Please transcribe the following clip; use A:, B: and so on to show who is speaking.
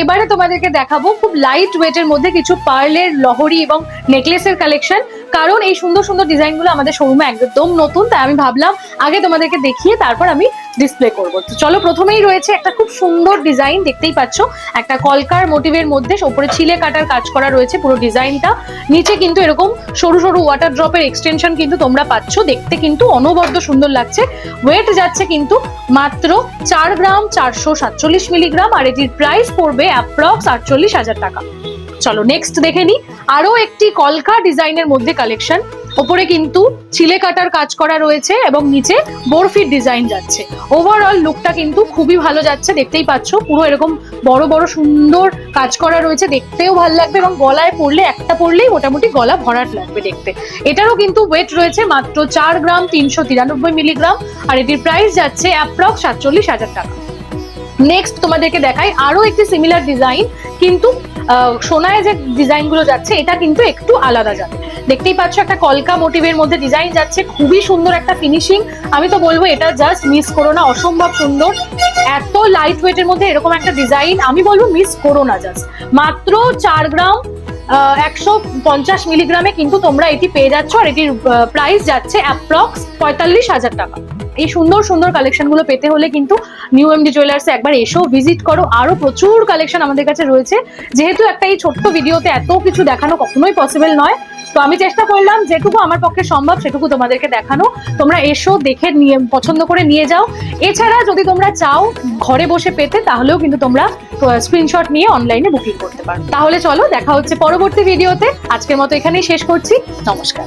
A: এবারে তোমাদেরকে দেখাবো খুব লাইট ওয়েটের মধ্যে কিছু পার্লের লহরি এবং নেকলেসের কালেকশন কারণ এই সুন্দর সুন্দর ডিজাইনগুলো আমাদের শোরুমে একদম নতুন, তাই আমি ভাবলাম আগে তোমাদেরকে দেখিয়ে তারপর আমি ডিসপ্লে করব। তো চলো প্রথমেই রয়েছে একটা খুব সুন্দর ডিজাইন দেখতেই পাচ্ছ। একটা কলকার মোটিভের মধ্যে ওপরে ছিলে কাটার কাজ করা রয়েছে পুরো ডিজাইনটা নিচে কিন্তু এরকম সরু সরু ওয়াটার ড্রপের এক্সটেনশন কিন্তু তোমরা পাচ্ছ। দেখতে কিন্তু অনবদ্য সুন্দর লাগছে। ওয়েট যাচ্ছে কিন্তু মাত্র চার গ্রাম চারশো সাতচল্লিশ মিলিগ্রাম আর এটির প্রাইস পড়বে অ্যাপ্রক্স আটচল্লিশ হাজার টাকা। চলো নেক্সট দেখে নি। আরও একটি কলকা ডিজাইনের মধ্যে কালেকশন ওপরে কিন্তু ছিলে কাটার কাজ করা রয়েছে এবং নিচে বরফির ডিজাইন যাচ্ছে। ওভারঅল লুকটা কিন্তু খুবই ভালো যাচ্ছে, দেখতেই পাচ্ছ। পুরো এরকম বড় বড়, সুন্দর কাজ করা রয়েছে, দেখতেও ভালো লাগবে এবং গলায় পড়লে একটা পড়লেই মোটামুটি গলা ভরাট লাগবে দেখতে। এটারও কিন্তু ওয়েট রয়েছে মাত্র চার গ্রাম তিনশো তিরানব্বই মিলিগ্রাম আর এটির প্রাইস যাচ্ছে অ্যাপ্রক্স সাতচল্লিশ হাজার টাকা। নেক্সট তোমাদেরকে দেখাই আরও একটি সিমিলার ডিজাইন কিন্তু সোনায় যে ডিজাইনগুলো যাচ্ছে, এটা কিন্তু একটু আলাদা যাবে দেখতেই পাচ্ছ একটা কলকা মোটিভের মধ্যে ডিজাইন যাচ্ছে, খুবই সুন্দর একটা ফিনিশিং আমি তো বলব, এটা জাস্ট মিস করো না, অসম্ভব সুন্দর। এত লাইট ওয়েটের মধ্যে এরকম একটা ডিজাইন আমি বলব মিস করো না জাস্ট মাত্র চার গ্রাম একশো পঞ্চাশ মিলিগ্রামে কিন্তু তোমরা এটি পেয়ে যাচ্ছ আর এটির প্রাইস যাচ্ছে অ্যাপ্রক্স পঁয়তাল্লিশ হাজার টাকা। এই সুন্দর সুন্দর কালেকশনগুলো পেতে হলে কিন্তু নিউ এমডি জুয়েলার্সে একবার এসো ভিজিট করো। আরও প্রচুর কালেকশন আমাদের কাছে রয়েছে। যেহেতু একটা এই ছোট্ট ভিডিওতে এত কিছু দেখানো কখনোই পসিবল নয়, তো আমি চেষ্টা করলাম যেটুকু আমার পক্ষে সম্ভব সেটুকু তোমাদেরকে দেখানো। তোমরা এসো, দেখে নিয়ে, পছন্দ করে নিয়ে যাও। এছাড়া যদি তোমরা চাও ঘরে বসে পেতে, তাহলেও কিন্তু তোমরা স্ক্রিনশট নিয়ে অনলাইনে বুকিং করতে পারো। তাহলে চলো, দেখা হচ্ছে পরবর্তী ভিডিওতে আজকের মতো এখানেই শেষ করছি। নমস্কার।